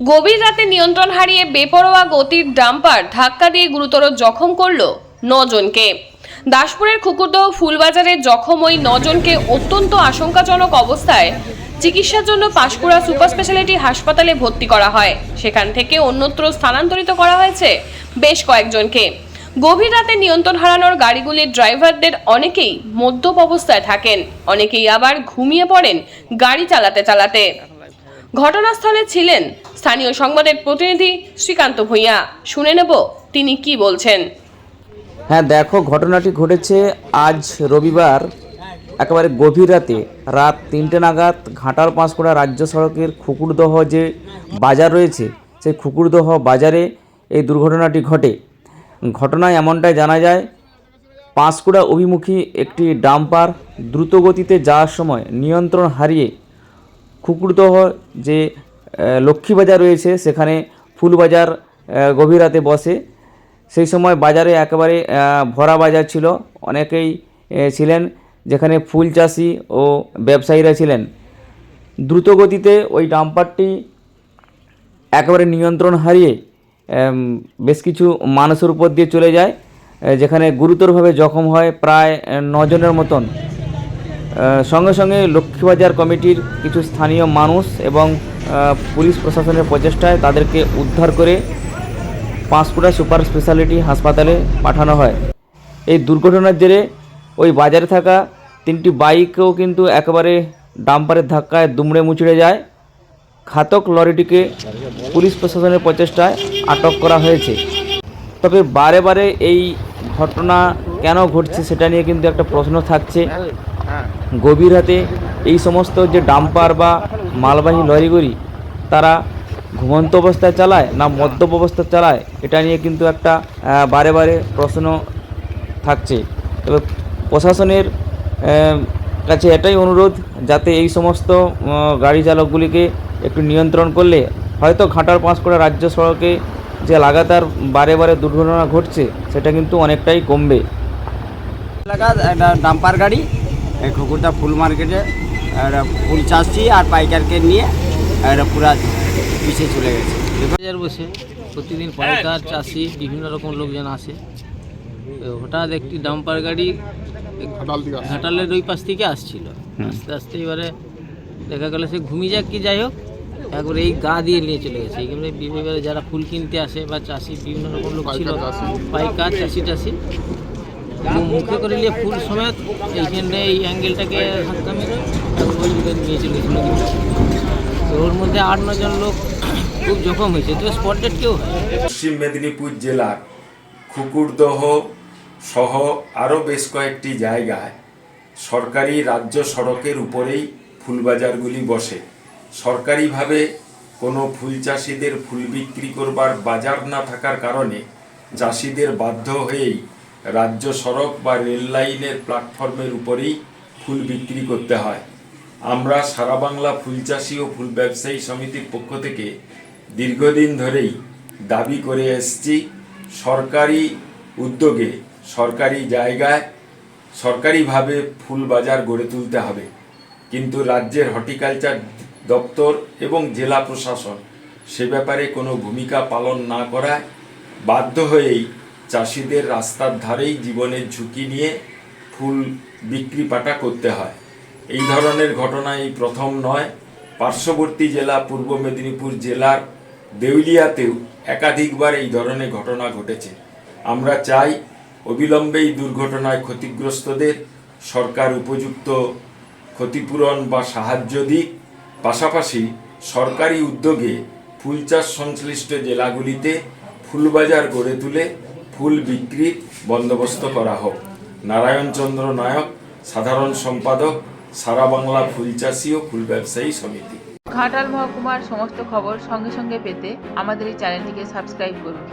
গভীর রাতে নিয়ন্ত্রণ হারিয়ে বেপরোয়া গতির ডাম্পার ধাক্কা দিয়ে গুরুতর জখম করল নজনকে। দাসপুরের খুকুরদহ ফুলবাজারে জখম ওই নজনকে অত্যন্ত আশঙ্কাজনক অবস্থায় চিকিৎসার জন্য পাঁশকুড়া সুপার স্পেশালিটি হাসপাতালে ভর্তি করা হয়। সেখান থেকে অন্যত্র স্থানান্তরিত করা হয়েছে বেশ কয়েকজনকে। গভীর রাতে নিয়ন্ত্রণ হারানোর গাড়িগুলির ড্রাইভারদের অনেকেই মদ্যপ অবস্থায় থাকেন, অনেকেই আবার ঘুমিয়ে পড়েন গাড়ি চালাতে চালাতে। ঘটনাস্থলে ছিলেন স্থানীয় সংবাদের প্রতিনিধি শ্রীকান্ত ভূঁইয়া। শুনে নেব তিনি কি বলছেন। হ্যাঁ দেখো, ঘটনাটি ঘটেছে আজ রবিবার, একেবারে গভীর রাতে। রাত তিনটে নাগাদ ঘাটাল পাঁশকুড়া রাজ্য সড়কের খুকুরদহ যে বাজার রয়েছে, সেই খুকুরদহ বাজারে এই দুর্ঘটনাটি ঘটে। ঘটনায় এমনটাই জানা যায়, পাঁশকুড়া অভিমুখী একটি ডাম্পার দ্রুতগতিতে যাওয়ার সময় নিয়ন্ত্রণ হারিয়ে খুকুরদহ যে লক্ষ্মীবাজার রয়েছে, সেখানে ফুলবাজার গভীর রাতে বসে। সেই সময় বাজারে একেবারে ভরা বাজার ছিল। অনেকেই ছিলেন যেখানে ফুল চাষি ও ব্যবসায়ীরা ছিলেন। দ্রুত গতিতে ওই ডাম্পারটি একেবারে নিয়ন্ত্রণ হারিয়ে বেশ কিছু মানুষের উপর দিয়ে চলে যায় যেখানে গুরুতরভাবে জখম হয় প্রায় নজনের মতন। সঙ্গে সঙ্গে লক্ষ্মীবাজার কমিটির কিছু স্থানীয় মানুষ এবং পুলিশ প্রশাসনের প্রচেষ্টায় তাদেরকে উদ্ধার করে পাঁশকুড়া সুপার স্পেশালিটি হাসপাতালে পাঠানো হয়। এই দুর্ঘটনার জেরে ওই বাজারে থাকা তিনটি বাইকও কিন্তু একেবারে ডাম্পারের ধাক্কায় দুমড়ে মুচড়ে যায়। ঘাতক লরিটিকে পুলিশ প্রশাসনের প্রচেষ্টায় আটক করা হয়েছে। তবে বারে বারে এই ঘটনা কেন ঘটছে সেটা নিয়ে কিন্তু একটা প্রশ্ন থাকছে। গভীর রাতে এই সমস্ত যে ডাম্পার বা মালবাহী লরিগুলি, তারা ঘুমন্ত অবস্থায় চালায় না মদ্যপ অবস্থায় চালায়, এটা নিয়ে কিন্তু একটা বারে বারে প্রশ্ন থাকছে। তবে প্রশাসনের কাছে এটাই অনুরোধ যাতে এই সমস্ত গাড়ি চালকগুলিকে একটু নিয়ন্ত্রণ করলে হয়তো ঘাটার পাঁশকুড়া রাজ্য সড়কে যে লাগাতার বারে বারে দুর্ঘটনা ঘটছে, সেটা কিন্তু অনেকটাই কমবে। একটা ডাম্পার গাড়ি এই খুকুরদা ফুল মার্কেটে একটা ফুল চাষি আর পাইকারকে নিয়ে একটা পুরা পিছিয়ে চলে গেছে। বাজার বসে প্রতিদিন পাইকার চাষি বিভিন্ন রকম লোকজন আসে। তো হঠাৎ একটি ডাম্পার গাড়ি ঘাটালের ওই পাশ থেকে আসছিল। আস্তে আস্তে এবারে দেখা গেল সে ঘুমিয়ে যাক কি যাই হোক একবারে এই গা দিয়ে নিয়ে চলে গেছে। এবারে বিভিন্ন যারা ফুল কিনতে আসে বা চাষি বিভিন্ন রকম লোক ছিল পাইকার চাষি। তো মুখে করে নিয়ে ফুল সমেত এইখানে এই অ্যাঙ্গেলটাকে ধাক্কা মেরে তারপর ওই নিয়ে চলে গেছিল। তো ওর মধ্যে আট নজন লোক খুব জখম হয়েছে। তো স্পট ডেট কেউ পশ্চিম মেদিনীপুর জেলার খুকুরদহ সহ আরও বেশ কয়েকটি জায়গায় সরকারি রাজ্য সড়কের উপরেই ফুলবাজারগুলি বসে। সরকারিভাবে কোনো ফুল চাষিদের ফুল বিক্রি করবার বাজার না থাকার কারণে চাষিদের বাধ্য হয়েই রাজ্য সড়ক বা রেল লাইনের প্ল্যাটফর্মের উপরেই ফুল বিক্রি করতে হয়। আমরা সারা বাংলা ফুল চাষি ও ফুল ব্যবসায়ী সমিতির পক্ষ থেকে দীর্ঘদিন ধরেই দাবি করে এসছি, সরকারি উদ্যোগে, সরকারি জায়গায় সরকারিভাবে ফুল বাজার গড়ে তুলতে হবে। কিন্তু রাজ্যের হর্টিকালচার দপ্তর এবং জেলা প্রশাসন সে ব্যাপারে কোনো ভূমিকা পালন না করায় বাধ্য হয়েই চাষিদের রাস্তার ধারেই জীবনের ঝুঁকি নিয়ে ফুল বিক্রি পাটা করতে হয়। এই ধরনের ঘটনা এই প্রথম নয়। পার্শ্ববর্তী জেলা, পূর্ব মেদিনীপুর জেলার দেউলিয়াতেও একাধিকবার এই ধরনের ঘটনা ঘটেছে। আমরা চাই অবিলম্বে এই দুর্ঘটনায় ক্ষতিগ্রস্তদের সরকার উপযুক্ত ক্ষতিপূরণ বা সাহায্য দিক। পাশাপাশি সরকারি উদ্যোগে ফুল চাষ সংশ্লিষ্ট জেলাগুলিতে ফুলবাজার গড়ে তুলে ফুল বিক্রি বন্দোবস্ত করা হোক। নারায়ণচন্দ্র নায়ক, সাধারণ সম্পাদক, সারা বাংলা ফুল চাষী ও ফুল ব্যবসায়ী সমিতি। ঘাটাল মহকুমার সমস্ত খবর সঙ্গে সঙ্গে পেতে আমাদের এই চ্যানেলটিকে সাবস্ক্রাইব করুন।